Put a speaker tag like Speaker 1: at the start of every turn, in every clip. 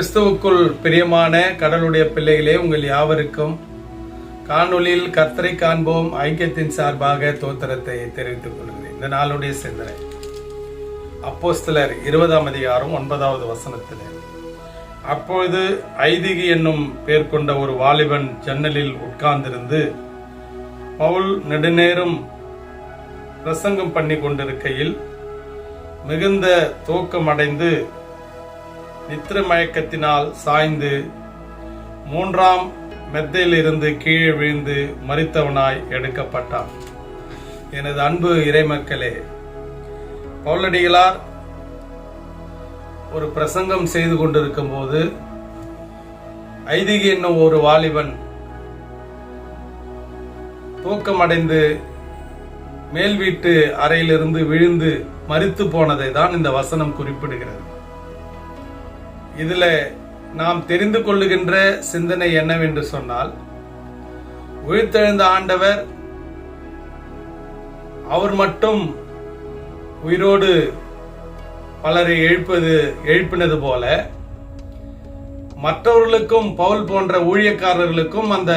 Speaker 1: கிறிஸ்துவுக்குள் பிரியமான கடலுடைய பிள்ளைகளே உங்கள் யாவருக்கும் காணொளியில் கர்த்தரை காண்போம். ஐக்கியத்தின் சார்பாக தோத்திரத்தை தெரிவித்துக் கொள்கிறேன். இந்த நாளுடைய சிந்தனை. அப்போஸ்தலர் இருபதாம் அதிகாரம் ஒன்பதாவது வசனத்தில் அப்பொழுது ஐதிகி என்னும் பேர் கொண்ட ஒரு வாலிபன் ஜன்னலில் உட்கார்ந்திருந்து பவுல் நெடுநேரம் பிரசங்கம் பண்ணி கொண்டிருக்கையில் மிகுந்த தூக்கமடைந்து நித்திர மயக்கத்தினால் சாய்ந்து மூன்றாம் மெத்தையிலிருந்து கீழே விழுந்து மறித்தவனாய் எடுக்கப்பட்டான். எனது அன்பு இறைமக்களே பவுலடிகளார் ஒரு பிரசங்கம் செய்து கொண்டிருக்கும் போது ஐதிகி என்னும் ஒரு வாலிபன் தூக்கமடைந்து மேல் வீட்டு அறையிலிருந்து விழுந்து மறித்து போனதை தான் இந்த வசனம் குறிப்பிடுகிறது. இதுல நாம் தெரிந்து கொள்ளுகின்ற சிந்தனை என்னவென்று சொன்னால் உயிர்த்தெழுந்த ஆண்டவர் அவர் மட்டும் உயிரோடு பலரை எழுப்பது எழுப்பினது போல மற்றவர்களுக்கும் பவுல் போன்ற ஊழியக்காரர்களுக்கும் அந்த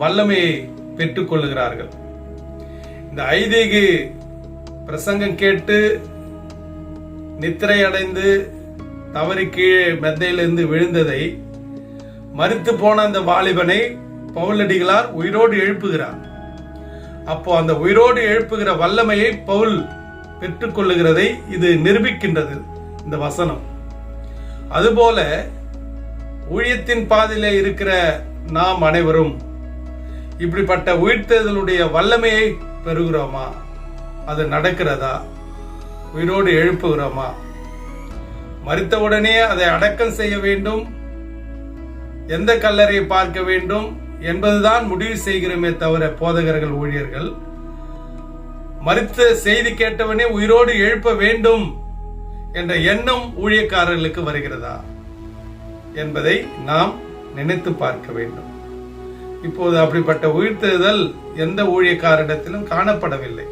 Speaker 1: வல்லமையை பெற்றுக் கொள்ளுகிறார்கள். இந்த ஐதீகு பிரசங்கம் கேட்டு நித்திரை அடைந்து தவறி கீழே மெத்தையிலிருந்து விழுந்ததை மறித்து போன அந்த வாலிபனை பவுலடிகளார் உயிரோடு எழுப்புகிறார். அப்போ அந்த உயிரோடு எழுப்புகிற வல்லமையை பவுல் பெற்றுக்கொள்ளுகிறதை இது நிரூபிக்கின்றது இந்த வசனம். அதுபோல ஊழியத்தின் பாதையில இருக்கிற நாம் அனைவரும் இப்படிப்பட்ட உயிர்த்தேர்தலுடைய வல்லமையை பெறுகிறோமா? அது நடக்கிறதா? உயிரோடு எழுப்புகிறோமா? மறித்தவுடனே அதை அடக்கம் செய்ய வேண்டும். எந்த கல்லறையை பார்க்க வேண்டும் என்பதுதான் முடிவு செய்கிறோமே தவிர போதகர்கள் ஊழியர்கள். மறுத்த செய்தி கேட்டவனே உயிரோடு எழுப்ப வேண்டும் என்ற எண்ணம் ஊழியக்காரர்களுக்கு வருகிறதா என்பதை நாம் நினைத்து பார்க்க வேண்டும். இப்போது அப்படிப்பட்ட உயிர்த்தெழுதல் எந்த ஊழியக்காரிடத்திலும் காணப்படவில்லை.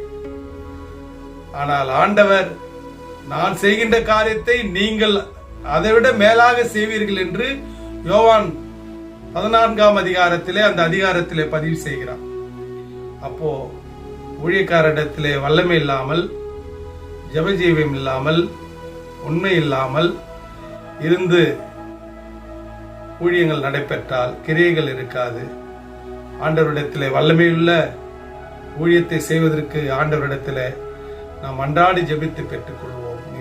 Speaker 1: ஆனால் ஆண்டவர் நான் செய்கின்ற காரியத்தை நீங்கள் அதைவிட மேலாக செய்வீர்கள் என்று யோவான் பதினான்காம் அதிகாரத்திலே அந்த அதிகாரத்திலே பதிவு செய்கிறார். அப்போ ஊழியக்காரிடத்திலே வல்லமை இல்லாமல் ஜபஜீவியம் இல்லாமல் உண்மை இல்லாமல் இருந்து ஊழியங்கள் நடைபெற்றால் கிரியைகள் இருக்காது. ஆண்டவரிடத்திலே வல்லமையுள்ள ஊழியத்தை செய்வதற்கு ஆண்டவரிடத்தில் நாம் அன்றாடி ஜெபித்து பெற்றுக்கொள்வோம்.